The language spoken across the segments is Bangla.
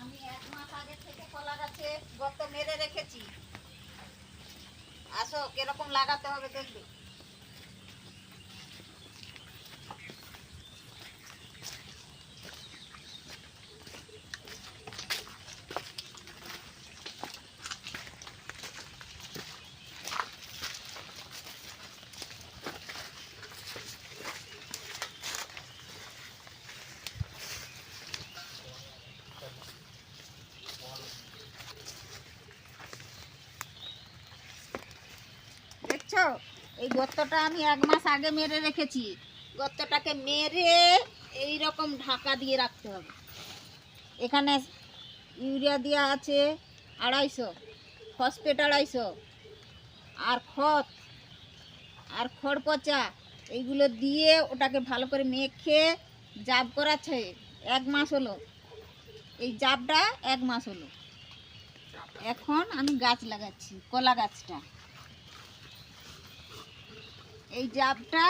আমি এক মাস আগে থেকে কলা গাছে মেরে রেখেছি আসো কীরকম লাগাতে হবে দেখবে। এই গর্তটা আমি এক মাস আগে মেরে রেখেছি। গর্তটাকে মেরে এই রকম ঢাকা দিয়ে রাখতে হবে। এখানে ইউরিয়া দেওয়া আছে আড়াইশো, ফসফেট আড়াইশো, আর খত, আর খড় পচা এইগুলো দিয়ে ওটাকে ভালো করে মেখে জাব করাচ্ছে। এক মাস হলো। এই জাবটা এক মাস হলো। এখন আমি গাছ লাগাচ্ছি, কলা গাছটা। এই জাবটা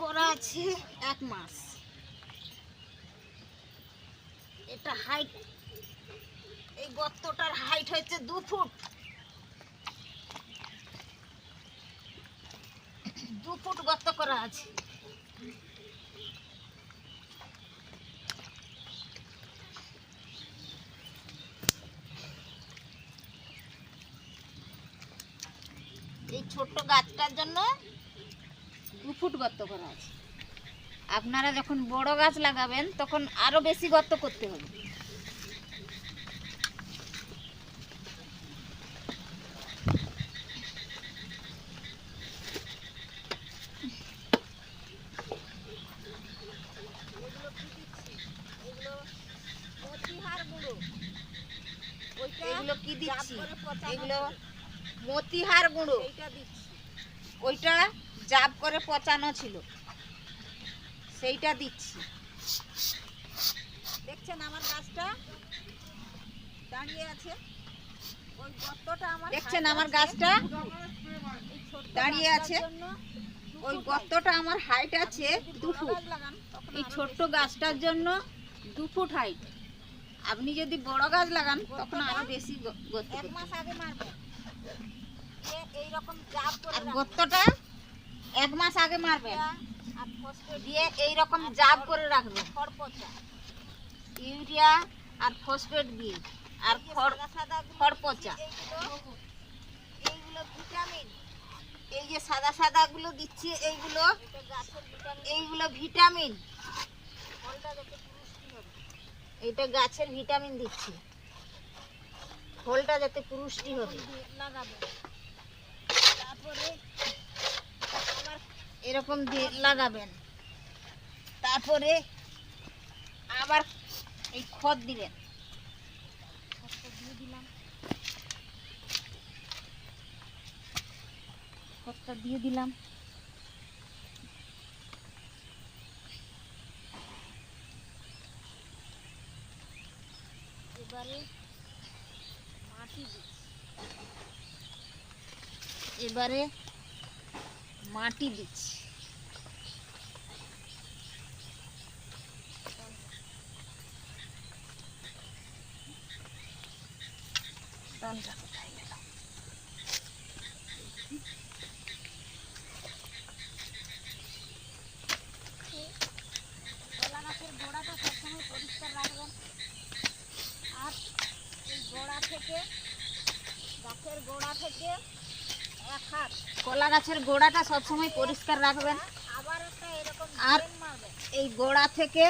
করা আছে এক মাস। এটা হাইট এই গর্তটার হাইট হচ্ছে দু ফুট। দু ফুট গর্ত করা আছে এই গাছটার জন্য দু ফুট গর্ত করা আছে। আপনারা যখন বড় গাছ লাগাবেন তখন আরও বেশি গর্ত করতে হবে। এগুলো কি দিচ্ছি? এগুলো মতিহার গুঁড়ো। ওইটা জাব করে পচানো ছিল। সেইটা দিচ্ছি। দেখছেন আমার গাছটা দাঁড়িয়ে আছে। ওই গর্তটা আমার দেখছেন আমার গাছটা দাঁড়িয়ে আছে। ওই গর্তটা আমার হাইট আছে দু ফুট। এই ছোট্ট গাছটার জন্য দু ফুট হাইট। আপনি যদি বড় গাছ লাগান তখন আরও বেশি গ- গর্ত করতে হবে। গর্তটা এক মাস আগে মারবেন দিয়ে এই রকম জাব করে রাখবেন ইউরিয়া আর ফসফেট দিয়ে আর খড় খড় পচা। এই যে সাদা সাদা গুলো দিচ্ছি এইগুলো। এইগুলো ভিটামিন। এইটা গাছের ভিটামিন দিচ্ছি। ফলটা যাতে পুরুষ্টি হবে। তারপরে আবার এরকম দিয়ে লাগাবেন। তারপরে আবার এই খত দিবেন। দিলাম। খতটা দিয়ে দিলাম। এবারে মাটি দিচ্ছি এবারে মাটি দিচ্ছি। ডালটা কোথায় গাছের গোড়াটা পরিষ্কার আর এই গোড়া থেকে, গাছের গোড়া থেকে কলা গাছের গোড়াটা সবসময় পরিষ্কার রাখবেন। আর এই গোড়া থেকে,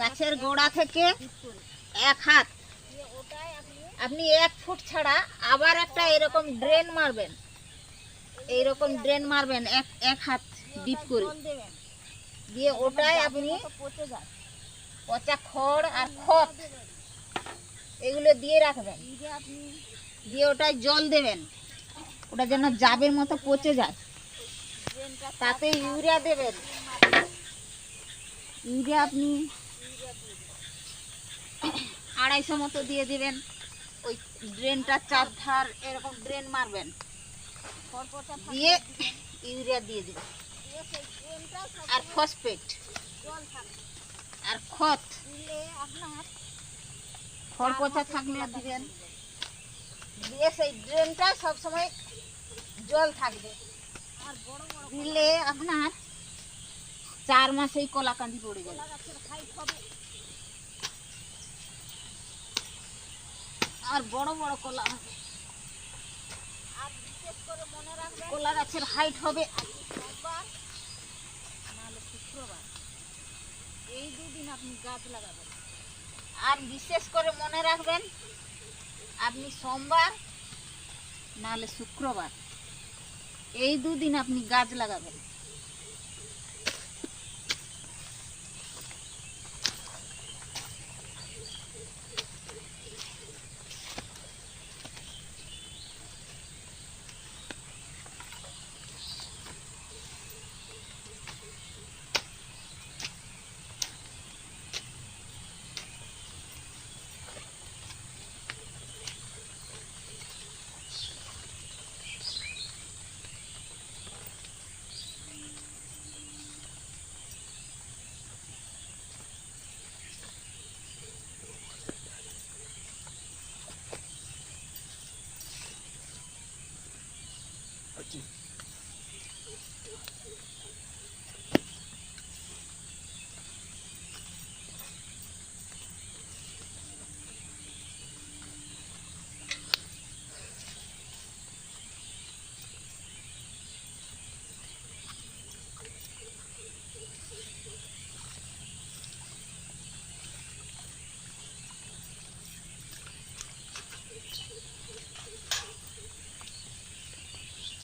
গাছের গোড়া থেকে এক হাত। আপনি এক ফুট ছাড়া আবার একটা এরকম ড্রেন মারবেন। এইরকম ড্রেন মারবেন, এক এক হাত ডিপ করে। দিয়ে ওটাই আপনি পচা খড় আর খত এগুলো দিয়ে রাখবেন। দিয়ে ওটায় জল দেবেন। ওটা যেন জাবের মতো পচে যায়। তাতে ইউরিয়া দেবেন। ইউরিয়া আপনি আড়াইশো মতো দিয়ে দিবেন। ওই ড্রেনটা চার ধার এরকম ড্রেন মারবেন। দিয়ে ইউরিয়া দিয়ে দিবেন। আর ফসফেট। আর খত খড় পচা থাকলে দিবেন। দিয়ে সেই ড্রেনটা সবসময় জল থাকবে। আর বড় বড় দিলে আপনার চার মাসেই কলা কান্দি পড়ে যাবে। আর বড় বড় কলা হবে। বিশেষ করে কলা গাছের হাইট হবে। শুক্রবার। এই দুদিন আপনি গাছ লাগাবেন। আর বিশেষ করে মনে রাখবেন আপনি সোমবার নাহলে শুক্রবার। এই দুদিন আপনি গাছ লাগাবেন।